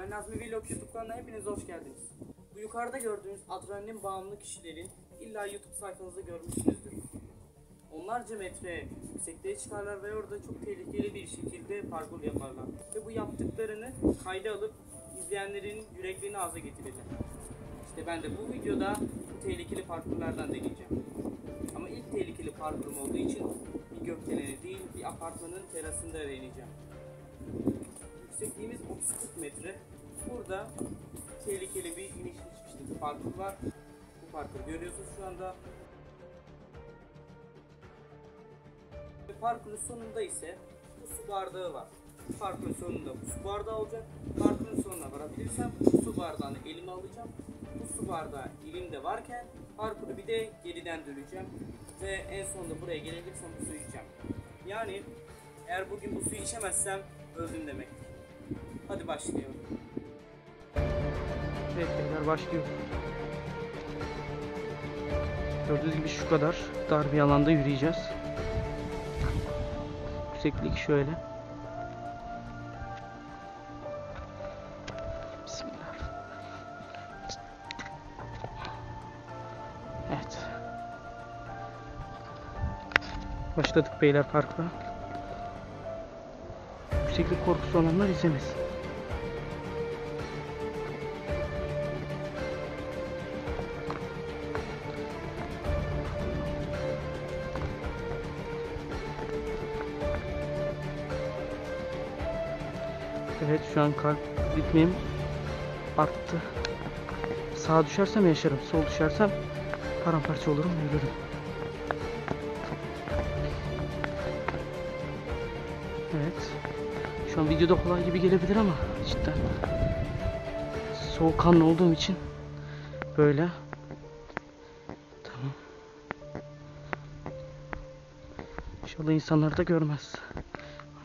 Ben Nazmi Vlog YouTube kanalına hepiniz hoş geldiniz. Bu yukarıda gördüğünüz adrenalin bağımlı kişilerin illa YouTube sayfanızda görmüşsünüzdür. Onlarca metre yüksekliğe çıkarlar ve orada çok tehlikeli bir şekilde parkur yaparlar. Ve bu yaptıklarını kayda alıp izleyenlerin yüreklerini ağza getirirler. İşte ben de bu videoda bu tehlikeli parkurlardan deneyeceğim. Ama ilk tehlikeli parkurum olduğu için bir gökdeleni değil bir apartmanın terasında deneyeceğim. Yüksekliğimiz 30-40 metre. Burada tehlikeli bir inişli çıkışlı bir parkur var. Bu parkuru görüyorsunuz şu anda. Ve parkurun sonunda ise bu su bardağı var. Parkurun sonunda bu su bardağı olacak. Parkurun sonuna varabilirsem bu su bardağını elime alacağım. Bu su bardağı elimde varken parkuru bir de geriden döneceğim. Ve en sonunda buraya gelebilirsem bu suyu içeceğim. Yani eğer bugün bu suyu içemezsem öldüm demek. Hadi başlayalım. Evet beyler başlıyor. Gördüğünüz gibi şu kadar dar bir alanda yürüyeceğiz. Yükseklik şöyle. Bismillah. Evet. Başladık beyler parkura. Yükseklik korkusu olanlar izlemesin. Evet şu an kalp ritmim arttı. Sağa düşersem yaşarım. Sol düşersem paramparça olurum ölürüm. Evet. Şu an videoda kolay gibi gelebilir ama cidden soğukkanlı olduğum için böyle. Tamam. İnşallah insanlar da görmez.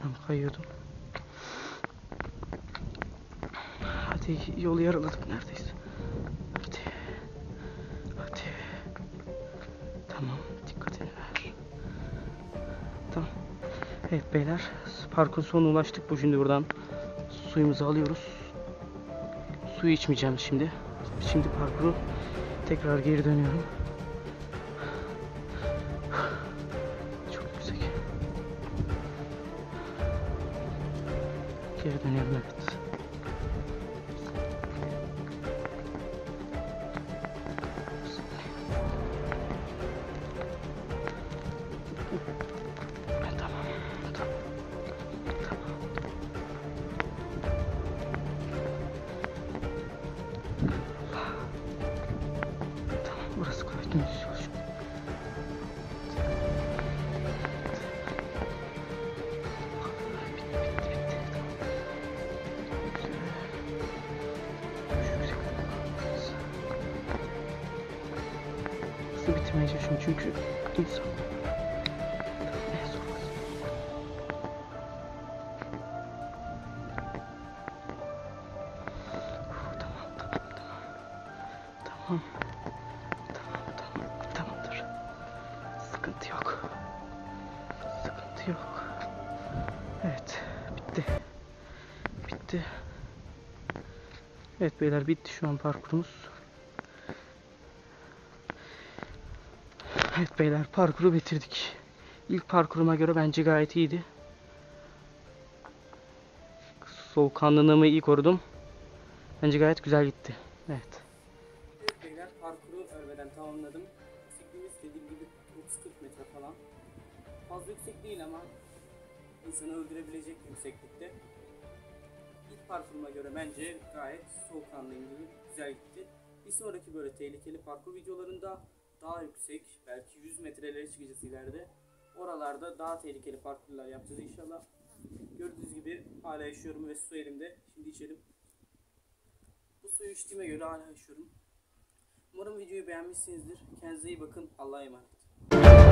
Anam kayıyordum. Hadi yolu yaraladık neredeyse. Hadi. Hadi. Tamam dikkatini ver. Tamam. Evet beyler parkın sonuna ulaştık. Bu şimdi buradan suyumuzu alıyoruz. Suyu içmeyeceğim şimdi. Şimdi parkuru tekrar geri dönüyorum. Çok yüksek. Geri dönüyorum evet. Bitirmeye çalışıyorum çünkü insan. Tamam. Tamam, tamam. Tamamdır. Sıkıntı yok. Sıkıntı yok. Evet, bitti. Bitti. Evet beyler bitti şu an parkurumuz. Evet beyler parkuru bitirdik. İlk parkuruma göre bence gayet iyiydi. Soğukkanlılığımı iyi korudum. Bence gayet güzel gitti. Evet. Beyler parkuru ölmeden tamamladım. Yüksekliğimiz dediğim gibi 30-40 metre falan. Fazla yüksek değil ama insanı öldürebilecek yükseklikte. İlk parkuruma göre bence gayet soğukkanlıyım gibi güzel gitti. Bir sonraki böyle tehlikeli parkur videolarında daha yüksek belki 100 metrelere çıkacağız ileride. Oralarda daha tehlikeli parkurlar yapacağız inşallah. Gördüğünüz gibi hala yaşıyorum ve su elimde. Şimdi içelim. Bu suyu içtiğime göre hala yaşıyorum. Umarım videoyu beğenmişsinizdir. Kendinize iyi bakın. Allah'a emanet.